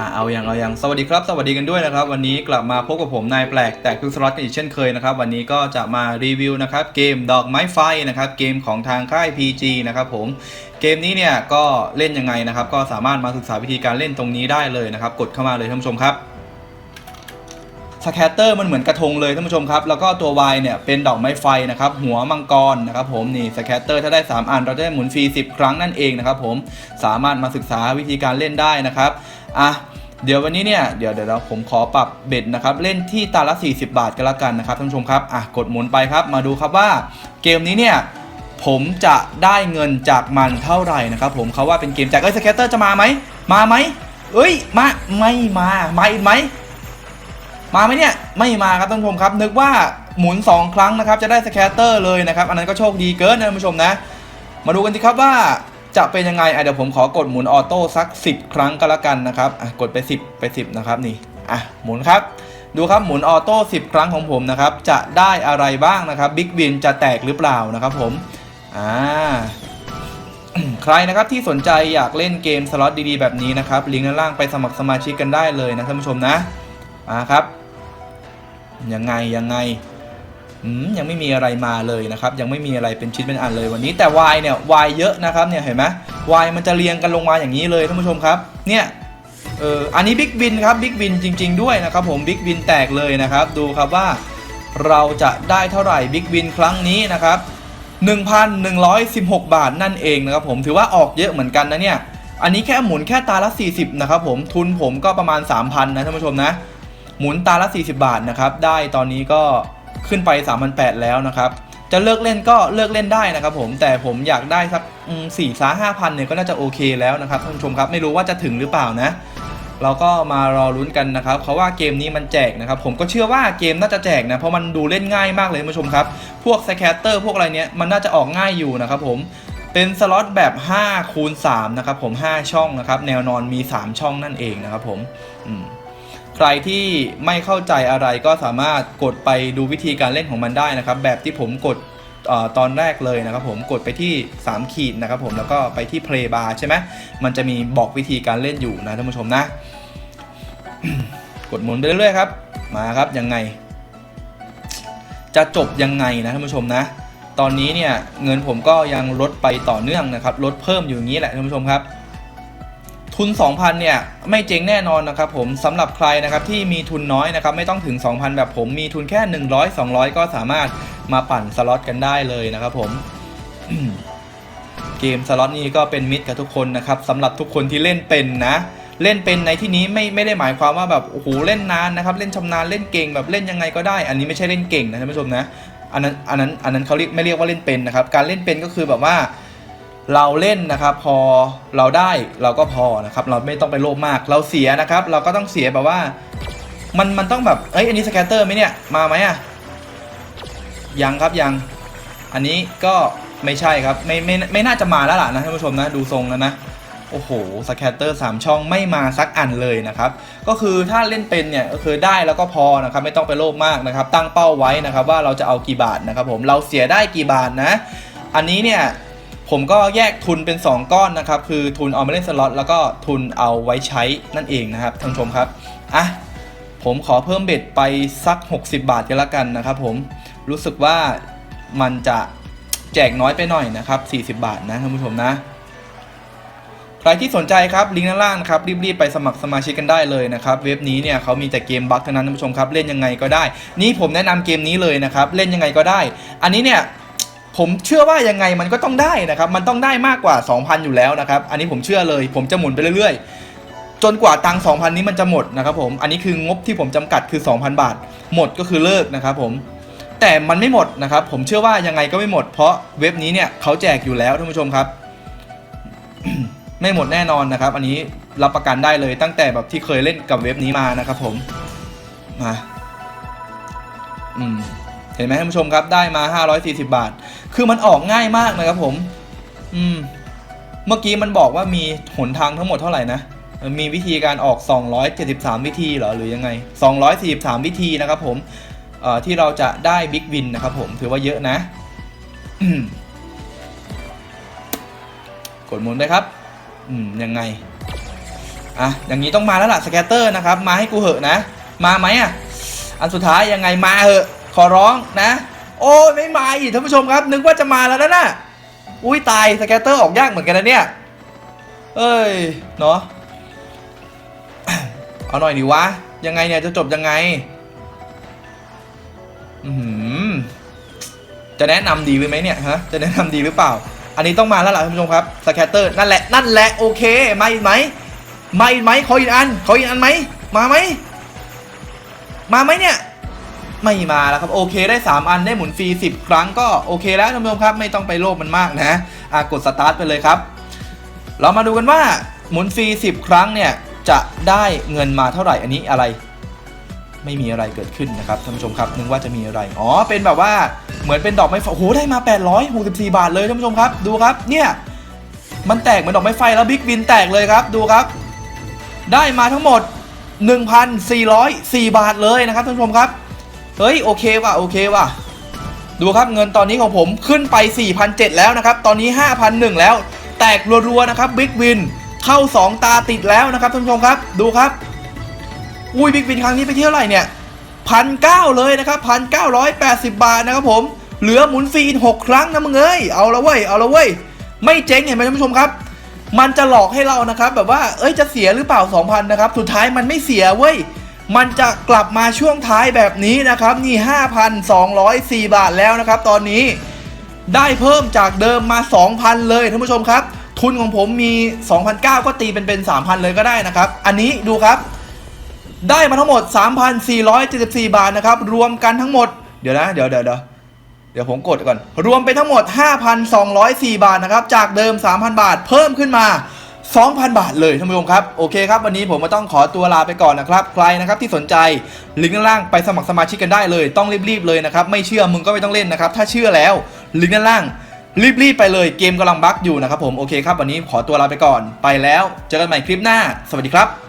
อ่าเอาอย่างเอาอย่างสวัสดีครับ สวัสดีกันด้วยนะครับ วันนี้กลับมาพบกับผมนายแปลกแต่คือสล็อตกันอีกเช่นเคยนะครับ วันนี้ก็จะมารีวิวนะครับเกมดอกไม้ไฟนะครับเกมของทางค่าย PG นะครับผมเกมนี้เนี่ยก็เล่นยังไงนะครับ ก็สามารถมาศึกษาวิธีการเล่นตรงนี้ได้เลยนะครับ กดเข้ามาเลยท่านผู้ชมครับ สแคตเตอร์มันเหมือนกระทงเลยท่านผู้ชมครับ แล้วก็ตัว Y เนี่ยเป็นดอกไม้ไฟนะครับ หัวมังกรนะครับผมนี่สแคตเตอร์ถ้าได้ 3 อันเราจะได้หมุนฟรี 10 ครั้งนั่นเองนะครับผมสามารถมาศึกษาวิธีการเล่นได้นะครับอะเดี๋ยววันนี้เนี่ยเดี๋ยวเดี๋ยวผมขอปรับเบ็ดนะครับ เล่นที่ตาละ 40 บาทกันละกันนะครับท่านผู้ชมครับอะกดหมุนไปครับ มาดูครับว่าเกมนี้เนี่ยผมจะได้เงินจากมันเท่าไหร่นะครับผมเขาว่าเป็นเกมจากเอ้ยสแคตเตอร์จะมาไหมมาไหมเอ้ยมาไม่มามาอีกไหม มาไหมเนี่ยไม่มาครับท่านผู้ชมครับ นึกว่าหมุน 2 ครั้งนะครับจะได้สแคตเตอร์เลยนะครับอันนั้นก็โชคดีเกินนะท่านผู้ชมนะ มาดูกันสิครับว่าจะเป็นยังไงเดี๋ยวผมขอกดหมุนออโต้สัก 10 ครั้งก็แล้วกันนะครับกดไป 10 ไป 10 นะครับนี่อะหมุนครับ ดูครับหมุนออโต้10 ครั้งของผมนะครับจะได้อะไรบ้างนะครับบิ๊กบินจะแตกหรือเปล่านะครับผมอ่าใครนะครับที่สนใจอยากเล่นเกมสล็อตดีๆแบบนี้นะครับลิงก์ด้านล่างไปสมัครสมาชิกกันได้เลยนะท่านผู้ชมนะมาครับ ยังไงยังไงยังไม่มีอะไรมาเลยนะครับ ยังไม่มีอะไรเป็นชิ้นเป็นอันเลยวันนี้แต่ Y เนี่ย Y เยอะนะครับเนี่ยเห็นไหม Y มันจะเรียงกันลงมาอย่างนี้เลยท่านผู้ชมครับเนี่ยเอออันนี้บิ๊กวินครับบิ๊กวินจริง ๆ ด้วยนะครับผมบิ๊กวินแตกเลยนะครับ ดูครับว่าเราจะได้เท่าไหร่บิ๊กวินครั้งนี้นะครับ 1,116 บาทนั่นเองนะครับผมถือว่าออกเยอะเหมือนกันนะเนี่ยอันนี้แค่หมุนแค่ตาละ 40นะครับผมทุนผมก็ประมาณ 3,000นะท่านผู้ชมนะ หมุนตาละ 40 บาทนะครับ ได้ตอนนี้ก็ขึ้นไป 3,800 แล้วนะครับ จะเลิกเล่นก็เลิกเล่นได้นะครับผม แต่ผมอยากได้สักสี่สาห้าพันเนี่ยก็น่าจะโอเคแล้วนะครับท่านผู้ชมครับ ไม่รู้ว่าจะถึงหรือเปล่านะ เราก็มารอลุ้นกันนะครับ เพราะว่าเกมนี้มันแจกนะครับ ผมก็เชื่อว่าเกมน่าจะแจกนะ เพราะมันดูเล่นง่ายมากเลยท่านผู้ชมครับ พวกสแคตเตอร์พวกอะไรเนี้ยมันน่าจะออกง่ายอยู่นะครับผม เป็นสล็อตแบบ5คูณ3นะครับผม 5 ช่องนะครับ แนวนอนมี 3 ช่องนั่นเองนะครับผม อืม ใครที่ไม่เข้าใจอะไรก็สามารถกดไปดูวิธีการเล่นของมันได้นะครับ แบบที่ผมกดออตอนแรกเลยนะครับผมกดไปที่ 3 ขีดนะครับผมแล้วก็ไปที่ play bar ใช่ไหมมันจะมีบอกวิธีการเล่นอยู่นะท่านผู้ชมนะ กดหมุนไปเรื่อยๆครับ มาครับยังไง จะจบยังไงนะท่านผู้ชมนะ ตอนนี้เนี่ยเงินผมก็ยังลดไปต่อเนื่องนะครับลดเพิ่มอยู่อย่างนี้แหละท่านผู้ชมครับ ทุน 2,000 เนี่ย ไม่เจ๊งแน่นอนนะครับผมสำหรับใครนะครับที่มีทุนน้อยนะครับไม่ต้องถึง 2,000 แบบผมมีทุนแค่ 100 200 ก็สามารถมาปั่นสล็อตกันได้เลยนะครับผมเกมสล็อตนี้ก็เป็นมิตรกับทุกคนนะครับสำหรับทุกคนที่เล่นเป็นนะ เล่นเป็นในที่นี้ไม่ไม่ได้หมายความว่าแบบโอ้โหเล่นนานนะครับ เล่นชำนาญเล่นเก่งแบบเล่นยังไงก็ได้ อันนี้ไม่ใช่เล่นเก่งนะท่านผู้ชมนะอันนั้นอันนั้นอันนั้นเขาเรียกไม่เรียกว่าเล่นเป็นนะครับ การเล่นเป็นก็คือแบบว่า เราเล่นนะครับพอเราได้เราก็พอนะครับ เราไม่ต้องไปโลภมาก เราเสียนะครับ เราก็ต้องเสียแบบว่า มันมันต้องแบบเอ้ยอันนี้สแกตเตอร์ไหมเนี่ยมาไหมอะยังครับยัง อันนี้ก็ไม่ใช่ครับไม่ไม่ไม่น่าจะมาแล้วล่ะนะท่านผู้ชมนะดูทรงแล้วนะโอ้โหสแคตเตอร์3ช่องไม่มาสักอันเลยนะครับ ก็คือถ้าเล่นเป็นเนี่ยก็คือได้แล้วก็พอนะครับไม่ต้องไปโลภมากนะครับ ตั้งเป้าไว้นะครับว่าเราจะเอากี่บาทนะครับผมเราเสียได้กี่บาทนะ อันนี้เนี่ย ผมก็แยกทุนเป็น 2 ก้อนนะครับ คือทุนเอามาเล่นสล็อตแล้วก็ทุนเอาไว้ใช้นั่นเองนะครับท่านผู้ชมครับอะผมขอเพิ่มเบ็ดไปสัก 60 บาทกันละกันนะครับผมรู้สึกว่ามันจะแจกน้อยไปหน่อยนะครับ 40 บาทนะท่านผู้ชมนะ ใครที่สนใจครับลิงก์ด้านล่างครับรีบๆไปสมัครสมาชิกกันได้เลยนะครับเว็บนี้เนี่ยเขามีแต่เกมบั๊กเท่านั้นท่านผู้ชมครับเล่นยังไงก็ได้ นี่ผมแนะนำเกมนี้เลยนะครับเล่นยังไงก็ได้ อันนี้เนี่ย ผมเชื่อว่ายังไงมันก็ต้องได้นะครับ มันต้องได้มากกว่า 2,000 อยู่แล้วนะครับ อันนี้ผมเชื่อเลย ผมจะหมุนไปเรื่อยๆ จนกว่าตังค์2,000 นี้มันจะหมดนะครับผม อันนี้คืองบที่ผมจำกัดคือ 2,000 บาท หมดก็คือเลิกนะครับผม แต่มันไม่หมดนะครับ ผมเชื่อว่ายังไงก็ไม่หมด เพราะเว็บนี้เนี่ยเขาแจกอยู่แล้วท่านผู้ชมครับ ไม่หมดแน่นอนนะครับ อันนี้รับประกันได้เลยตั้งแต่แบบที่เคยเล่นกับเว็บนี้มานะครับผม มา อืมเห็นไหมท่านผู้ชมครับได้มา 540 บาท คือมันออกง่ายมากนะครับผม อืม เมื่อกี้มันบอกว่ามีหนทางทั้งหมดเท่าไหร่นะ มีวิธีการออก 273 วิธีเหรอ หรือยังไง 243 วิธีนะครับผมที่เราจะได้บิ๊กวินนะครับผม ถือว่าเยอะนะ กดมุนได้ครับ อืม ยังไง อะ อย่างนี้ต้องมาแล้วล่ะ สแกตเตอร์นะครับ มาให้กูเหอะนะ มาไหมอะ อันสุดท้ายยังไงมาเหอะ ขอร้องนะ โอ้ไม่มาอีกท่านผู้ชมครับ นึกว่าจะมาแล้วนะน่ะอุ้ยตายสแกตเตอร์ออกยากเหมือนกันนะเนี่ย เอ้ยเนาะเอาหน่อยดิวะ ยังไงเนี่ยจะจบยังไงอือหือจะแนะนำดีไหมเนี่ยฮะจะแนะนำดีหรือเปล่า อันนี้ต้องมาแล้วล่ะท่านผู้ชมครับสแคตเตอร์นั่นแหละนั่นแหละโอเคมาอีกไหมมาอีกไหมขออีกอันขออีกอันไหมมาไหมมาไหมเนี่ย ไม่มาแล้วครับโอเคได้ 3 อันได้หมุนฟรี10 ครั้งก็โอเคแล้วท่านผู้ชมครับไม่ต้องไปโลภมันมากนะอะกดสตาร์ทไปเลยครับ เรามาดูกันว่าหมุนฟรี10 ครั้งเนี่ยจะได้เงินมาเท่าไหร่อันนี้อะไร ไม่มีอะไรเกิดขึ้นนะครับท่านผู้ชมครับนึกว่าจะมีอะไรอ๋อเป็นแบบว่าเหมือนเป็นดอกไม้ไฟโอ้โหได้มา 864 บาทเลยท่านผู้ชมครับ ดูครับเนี่ยมันแตกเหมือนดอกไม้ไฟแล้วบิ๊กวินแตกเลยครับดูครับ ได้มาทั้งหมด 1,404 บาทเลยนะครับท่านผู้ชมครับ เฮ้ยโอเคว่ะโอเคว่ะ ดูครับเงินตอนนี้ของผมขึ้นไป 4,007แล้วนะครับ ตอนนี้ 5,001 แล้ว แตกรัวๆนะครับบิ๊กวินเข้า 2 ตาติดแล้วนะครับท่านผู้ชมครับดูครับ อุ้ยบิ๊กวินครั้งนี้ไปเที่ยวไหร่เนี่ยพันเก้าเลยนะครับพันเก้าร้อยแปดสิบบาทนะครับผมเหลือหมุนฟรีหกครั้งนะมึงเอ้ยเอาละเว้ยเอาละเว้ยไม่เจ๊งเห็นไหมท่านผู้ชมครับ มันจะหลอกให้เรานะครับ แบบว่าเอ้ยจะเสียหรือเปล่า 2,000นะครับสุดท้ายมันไม่เสียเว้ย มันจะกลับมาช่วงท้ายแบบนี้นะครับ นี่ 5,204 บาทแล้วนะครับ ตอนนี้ได้เพิ่มจากเดิมมา 2,000 เลยท่านผู้ชมครับ ทุนของผมมี 2,009 ก็ตีเป็นเป็น 3,000 เลยก็ได้นะครับ อันนี้ดูครับ ได้มาทั้งหมด 3,474 บาทนะครับ รวมกันทั้งหมด เดี๋ยวนะ เดี๋ยวเดี๋ยวเดี๋ยวเดี๋ยวผมกดก่อน รวมไปทั้งหมด 5,204 บาทนะครับ จากเดิม 3,000 บาท เพิ่มขึ้นมา 2,000 บาทเลยท่านผู้ชมครับ โอเคครับ วันนี้ผมมาต้องขอตัวลาไปก่อนนะครับ ใครนะครับที่สนใจลิงก์ด้านล่างไปสมัครสมาชิกกันได้เลย ต้องรีบๆเลยนะครับ ไม่เชื่อมึงก็ไม่ต้องเล่นนะครับ ถ้าเชื่อแล้วลิงก์ด้านล่างรีบๆไปเลยเกมกำลังบั๊กอยู่นะครับผม โอเคครับ วันนี้ขอตัวลาไปก่อน ไปแล้ว เจอกันใหม่คลิปหน้า สวัสดีครับ